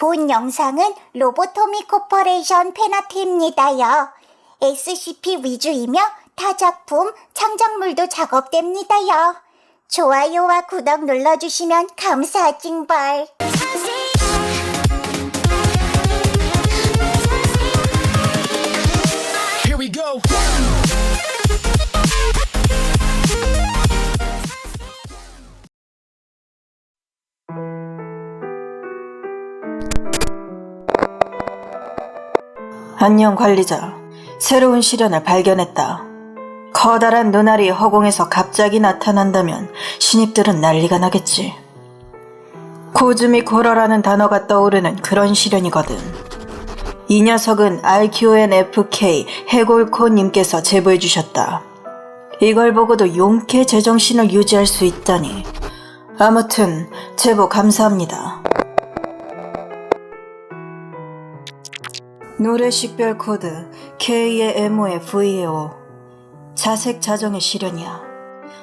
본 영상은 로보토미 코퍼레이션 팬아트입니다요. SCP 위주이며 타 작품, 창작물도 작업됩니다요. 좋아요와 구독 눌러주시면 감사하징벌. 안녕 관리자. 새로운 시련을 발견했다. 커다란 눈알이 허공에서 갑자기 나타난다면 신입들은 난리가 나겠지. 코즈미 코러라는 단어가 떠오르는 그런 시련이거든. 이 녀석은 RQNFK 해골코님께서 제보해 주셨다. 이걸 보고도 용케 제정신을 유지할 수 있다니. 아무튼 제보 감사합니다. 노래 식별 코드 KMOFEO 자색 자정의 시련이야.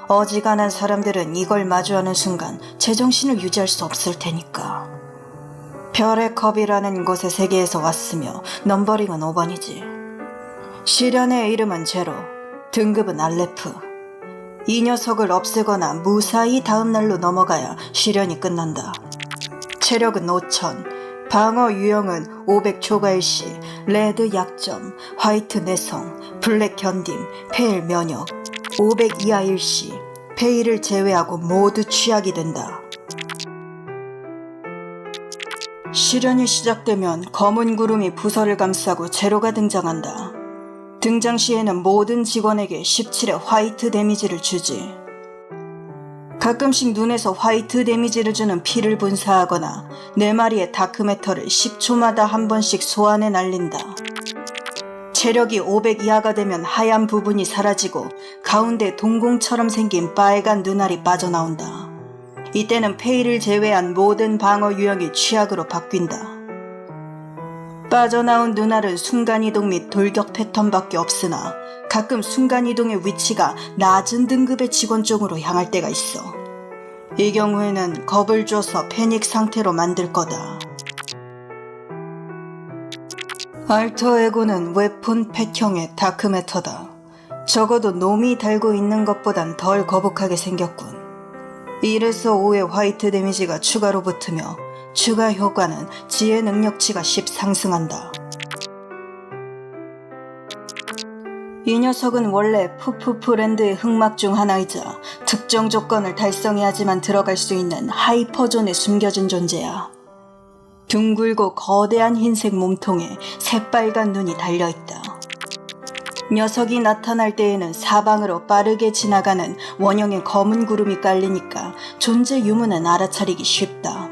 어지간한 사람들은 이걸 마주하는 순간 제정신을 유지할 수 없을 테니까. 별의 컵이라는 곳의 세계에서 왔으며 넘버링은 5번이지. 시련의 이름은 제로, 등급은 알레프. 이 녀석을 없애거나 무사히 다음 날로 넘어가야 시련이 끝난다. 체력은 5000, 방어 유형은 500 초과일 시, 레드 약점, 화이트 내성, 블랙 견딤, 페일 면역, 500 이하일 시, 페일을 제외하고 모두 취약이 된다. 시련이 시작되면 검은 구름이 부서를 감싸고 제로가 등장한다. 등장 시에는 모든 직원에게 17의 화이트 데미지를 주지. 가끔씩 눈에서 화이트 데미지를 주는 피를 분사하거나 네 마리의 다크메터를 10초마다 한 번씩 소환해 날린다. 체력이 500 이하가 되면 하얀 부분이 사라지고 가운데 동공처럼 생긴 빨간 눈알이 빠져나온다. 이때는 페이를 제외한 모든 방어 유형이 취약으로 바뀐다. 빠져나온 눈알은 순간이동 및 돌격 패턴밖에 없으나 가끔 순간이동의 위치가 낮은 등급의 직원 쪽으로 향할 때가 있어. 이 경우에는 겁을 줘서 패닉 상태로 만들 거다. 알터 에고는 웨폰 팩형의 다크메터다. 적어도 놈이 달고 있는 것보단 덜 거북하게 생겼군. 1에서 5의 화이트 데미지가 추가로 붙으며 추가 효과는 지혜 능력치가 10 상승한다. 이 녀석은 원래 푸푸프랜드의 흑막 중 하나이자 특정 조건을 달성해야지만 들어갈 수 있는 하이퍼존에 숨겨진 존재야. 둥글고 거대한 흰색 몸통에 새빨간 눈이 달려있다. 녀석이 나타날 때에는 사방으로 빠르게 지나가는 원형의 검은 구름이 깔리니까 존재 유무는 알아차리기 쉽다.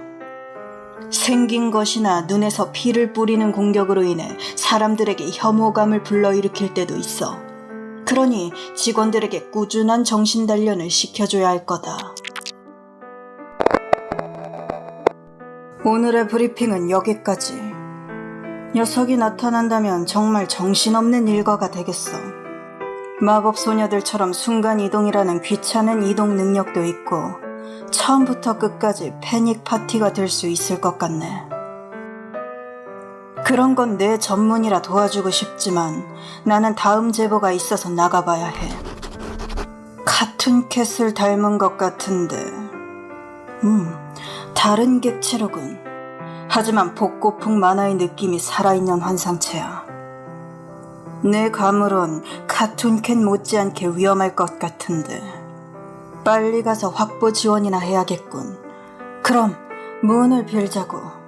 생긴 것이나 눈에서 피를 뿌리는 공격으로 인해 사람들에게 혐오감을 불러일으킬 때도 있어. 그러니 직원들에게 꾸준한 정신 단련을 시켜줘야 할 거다. 오늘의 브리핑은 여기까지. 녀석이 나타난다면 정말 정신없는 일과가 되겠어. 마법 소녀들처럼 순간 이동이라는 귀찮은 이동 능력도 있고 처음부터 끝까지 패닉 파티가 될 수 있을 것 같네. 그런 건 내 전문이라 도와주고 싶지만 나는 다음 제보가 있어서 나가봐야 해. 카툰캣을 닮은 것 같은데. 음, 다른 객체로군. 하지만 복고풍 만화의 느낌이 살아있는 환상체야. 내 감으론 카툰캣 못지않게 위험할 것 같은데. 빨리 가서 확보 지원이나 해야겠군. 그럼 문을 빌자고.